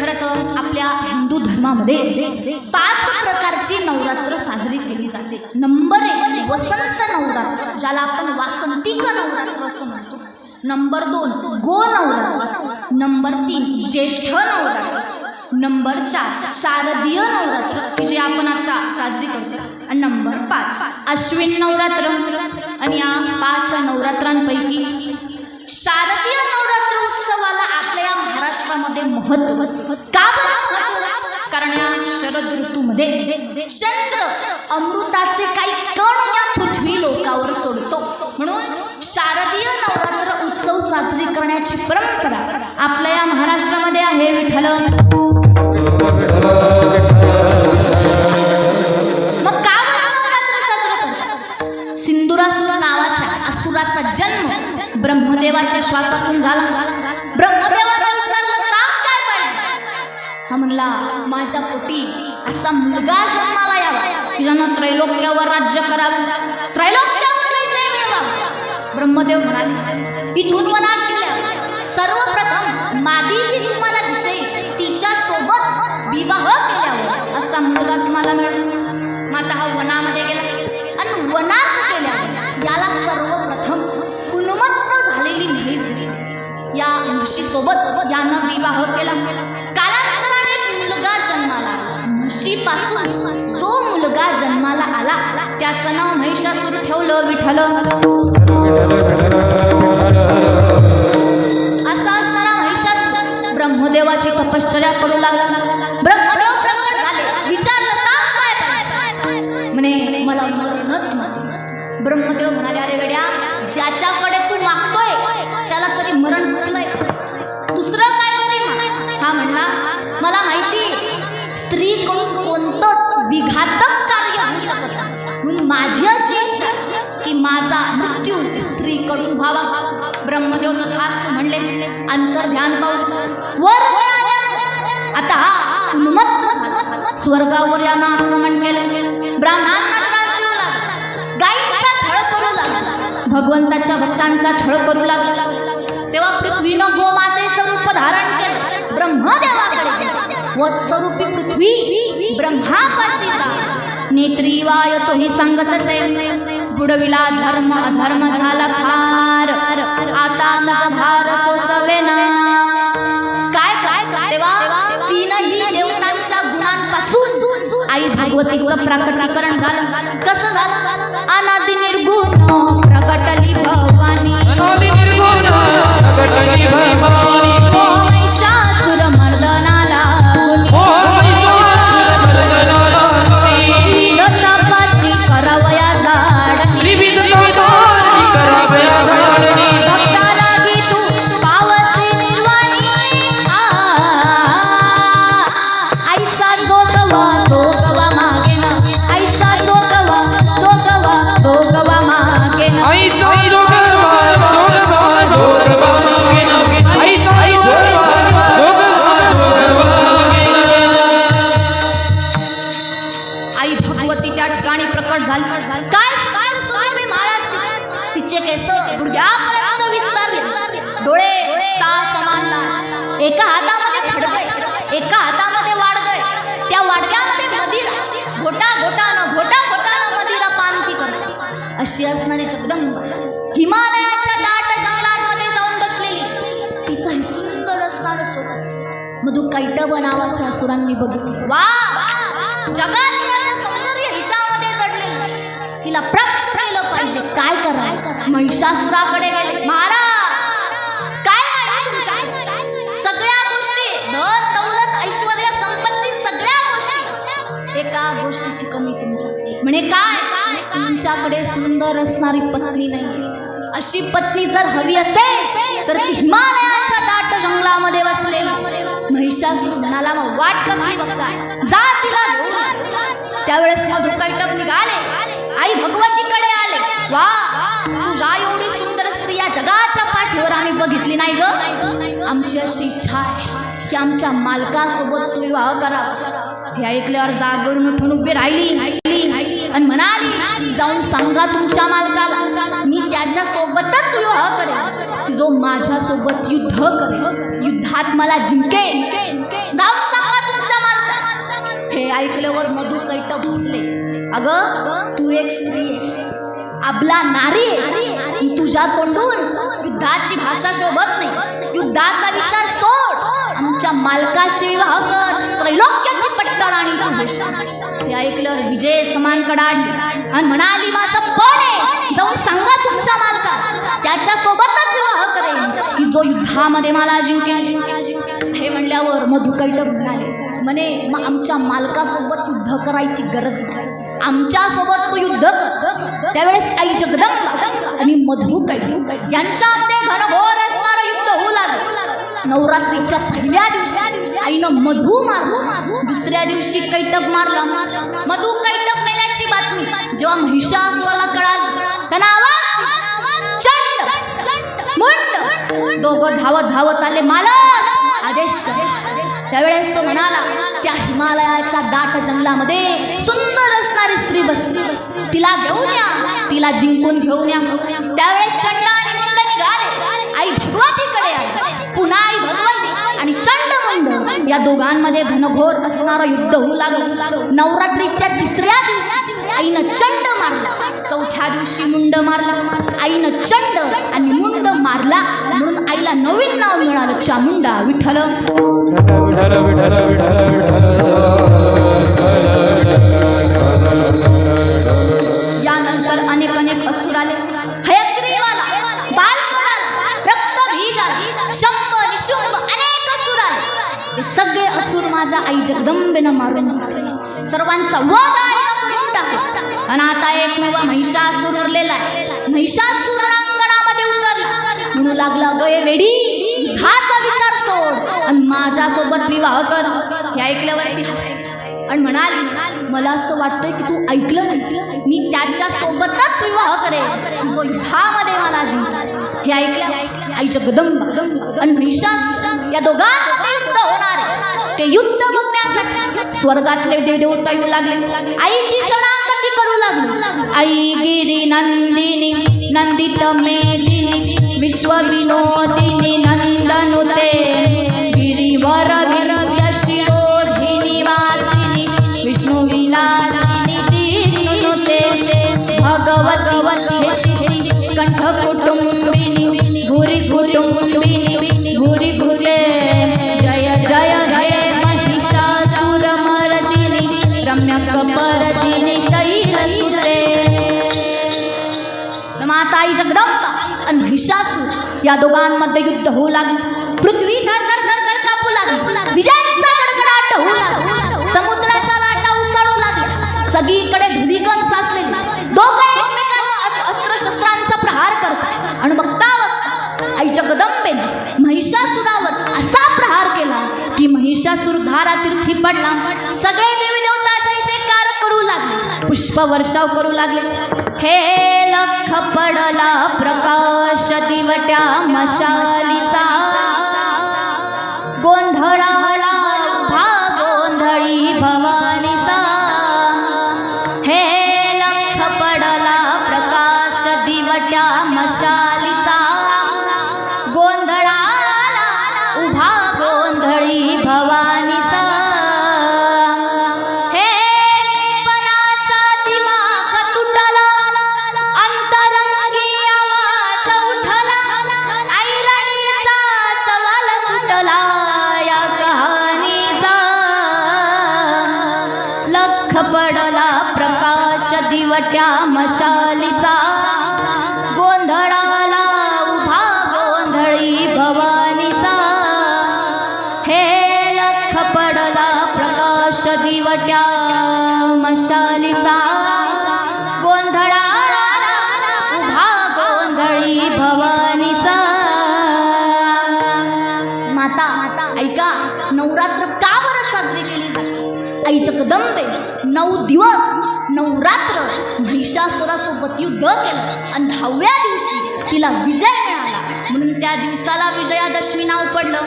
खरं तर आपल्या हिंदू धर्मामध्ये पाच प्रकारची नवरात्र साजरी केली जाते. नंबर एक वसंत नवरात्र ज्याला आपण वासंतिक नवरात्र असं म्हणतो. नंबर दोन गो नवरात्र. नंबर तीन ज्येष्ठ नवरात्र. नंबर चार शारदीय नवरात्र जे आपण आता साजरी करतो. आणि नंबर पाच अश्विन नवरात्र. आणि या पाच नवरात्रांपैकी शारदीय नवरात्र उत्सवाला महाराष्ट्रामध्ये महत्त्व का कारण या शरद ऋतूमध्ये चंद्र अमृताचे काही कण या पृथ्वी लोकावर सोडतो. म्हणून शारदीय नवरात्र उत्सव साजरी करण्याची परंपरा आपल्या या महाराष्ट्रामध्ये आहे विठ्ठल. मग का सिंदुरासुर नावाच्या असुराचा जन्म ब्रह्मदेवाच्या श्वासातून झाला. ब्रह्मदेवा हा म्हणला माझ्या पोटी असा मुलगा जन्माला यावा. की ज्यानं त्रैलोक्यावर राज्य करावं. त्रैलोक्यावर विजय मिळवा. ब्रह्मदेव म्हणाले इथून वनात गेल्या. सर्वप्रथम मादीशी तुम्हाला दिसे तिच्या सोबत विवाह केल्यावर असा मुलगा तुम्हाला मिळेल. माता हा वनामध्ये गेला. आणि वनात गेल्या याला सर्वप्रथम उन्मत्त झालेली म्हैस दिसली. या म्हशीसोबत यानं विवाह केला. काला पासून जो मुलगा जन्माला आला त्याचं नाव महिषासूर ठेवलं विठल असा असणारा महिषासूर ब्रह्मदेवाची तपश्चर्या करू लागला. ब्रह्मदेव प्रकट झाले. विचारलं सांग काय म्हणे मला मरणच ब्रह्मदेव म्हणाले अरे वेड्या ज्याच्याकडे तू मागतोय त्याला तरी मरण माझा मृत्यू स्त्रीकडून व्हावा. ब्रह्मदेव तथास्तु म्हणले अंतर्ध्यान पाहून वर आता उन्मत्त स्वर्गावर यानं आक्रमण केलं. ब्राह्मणांना त्रास देऊ लागला. गाईंचा छळ करू लागला. भगवंताच्या भक्तांचा छळ करू लागला. तेव्हा पृथ्वीनं गोमातेचं रूप धारण केलं. ब्रह्मदेवाकडे वत्सरूपी पृथ्वी ब्रह्मापाशी नेत्रीवाय तो ही तोही सांगत असे बुडविला धर्म अधर्म झाला फार। आता माझा भार सोसवेना काय काय काय? तेव्हा तीनही देवतांच्या गुणांपासून आई भगवतीचं प्राकटीकरण झालं. कसं झालं अनादि निर्गुण प्रकटली भवानी। अनादि निर्गुण प्रकटली भवानी. केस गुडघ्यापर्यंत विस्तारले डोळे ता समान. एका हातामध्ये खडगे एका हातामध्ये वाडगय त्या वाडग्यामध्ये मदिरा. घोटा घोटानं घोटा घोटानं मदिरा पान ती करते अशी असणारी जगदंबा हिमालयाच्या दाट जंगलांमध्ये जाऊन बसलेली. तिचा हे सुंदर असणार स्वरूप मधु कैटब नावाच्या असुरांनी बघितली. वा! जगात सौंदर्य हिच्यामध्ये दडले तिला प्राप्त केलं पाहिजे. काय करा महिषासुराकडे गेले महाराज काय नाही तुमच्या? सगळ्या गोष्टी धन दौलत ऐश्वर संपत्ती सगळ्या गोष्टी. एका गोष्टीची कमी तुमच्या म्हणे काय? तुमच्याकडे सुंदर असणारी पत्नी नाही अशी पत्नी जर हवी असेल तर ती हिमालयाच्या दाट जंगलामध्ये बसलेली महिषासूर म्हणाला मग वाट कसली बघता जा तिला त्यावेळेस मग दुःख निघाले. आई भगवतीकडे आले. वा तुझ्या एवढी सुंदर स्त्री या जगाच्या पाठीवर आम्ही बघितली नाही ग. आमची अशी इच्छा आहे की आमच्या मालकासोबत तू विवाह करा. हे ऐकल्यावर जागेवरून उठून उभी राहिली. आणि म्हणाली जाऊन सांगा तुमच्या मालकाला. मी त्याच्या सोबतच विवाह करेन. जो माझ्या सोबत युद्ध करेल. युद्धात मला जिंकेल. जाऊन ऐकल्यावर मधु कैट भसले अगं तू एक स्त्री आपला नारी तुझ्या तोंडून युद्धाची भाषा शोभत नाही. युद्धाचा विचार सोड. आमच्या मालकाशी विवाह कर. त्रैलोक्याची पट्टराणी राणी ऐकलं हे विजय समान कडाड आणि म्हणाली माझं पण आहे. जाऊन सांगा तुमच्या मालका त्याच्या सोबतच विवाह करेल की जो युद्धामध्ये मला जिंकेल? हे मधुकैटक मधु कैटब म्हणाले म्हणे मग आमच्या मालकासोबत युद्ध करायची गरज नाही. आमच्यासोबत तू युद्ध कर. त्यावेळेस आई जगदंबा आणि मधु कैटब यांच्यामध्ये घनघोर असणारं युद्ध होऊ लागलं. नवरात्रीच्या पहिल्या दिवशी आईनं मधू मारला. दुसऱ्या दिवशी कैटब मारला. मधू कैटब मेल्याची बातमी. जेव्हा महिषासुराला कळाल त्यांना आवाज दोघं धावत धावत आले मालक आदेश त्यावेळेस तो म्हणाला त्या हिमालयाच्या दाट जंगलामध्ये सुंदर असणारी स्त्री बसली. तिला घेऊन या. तिला जिंकून घेऊन या. त्यावेळेस चंड आणि मुंड निघाले. आई भगवतीकडे आली. पुन्हा आई भगवती आणि चंड मुंड. या दोघांमध्ये घनघोर असणारं युद्ध होऊ लागलं. नवरात्रीच्या तिसऱ्या दिवशी आईनं चंड मारला. चौथ्या दिवशी मुंड मारला. आईनं चंड आणि मुंड मारला. म्हणून आईला नवीन नाव मिळालं. चामुंडा विठ्ठल. विठ्ठल विठ्ठल विठ्ठल यानंतर अनेक अनेक असुर आले. हयग्रीवाला बालकुमार शंभ निशुंभ अनेक आले. हे सगळे असुर माझ्या आई जगदंबेनं मारून सर्वांचा वध आणि आता एकमेव महिषासूर उरलेला आहे. महिषासूर म्हणू लागला ग वेडी युद्धाचा विचार सोड. आणि माझ्यासोबत विवाह कर हे ऐकल्यावरती हसली. आणि म्हणाली मला असं वाटतंय की तू ऐकलं नाही. मी त्याच्या सोबतच विवाह करेन. जो युद्धामध्ये मला जिंकला हे ऐकलं आईच्या गदम गदम आणि महिषासूर या दोघांमध्ये युद्ध होणार ते युद्ध बघण्यासाठी स्वर्गातले देव देवता येऊ लागले. आईची शरणागती करू लागली. आई गिरी नंदिनी नंदित मेदिनी विश्व विनोदिनी नंदनुते गिरिवर विरव्य शिरोधिनी वासिनी विष्णु विलासिनी आणि या दोघांमध्ये युद्ध होऊ लागले. पृथ्वी धर धर धर धर कापू लागली. विजयांचा कडकडाट होऊ लागला. समुद्राच्या लाटा उसळू लागल्या. सगळीकडे धुलीकण साचले अस्त्र शस्त्रांचा प्रहार करतात. आणि बघता बघता आई जगदंबेने महिषासुरावर असा प्रहार केला की महिषासूर धारा तीर्थी पडला सगळे देवी देवता जयकार करू लागले. पुष्प वर्षाव करू लागले. हे लख पडला प्रकाश दिवट्या मशालीचा. गोंधळा प्रकाश मशालीचा गोंधळाला उभा गोंधळी भवानीचा. हे लख पडला प्रकाश दिवट्या मशालीचा. गोंधळाला उभा गोंधळी भवानीचा. माता ऐका नवरात्र का आई जगदंबे नऊ दिवस नवरात्र महिषासुरासोबत युद्ध केलं. आणि दहाव्या दिवशी तिला विजय मिळाला. म्हणून त्या दिवसाला विजयादशमी नाव पडलं.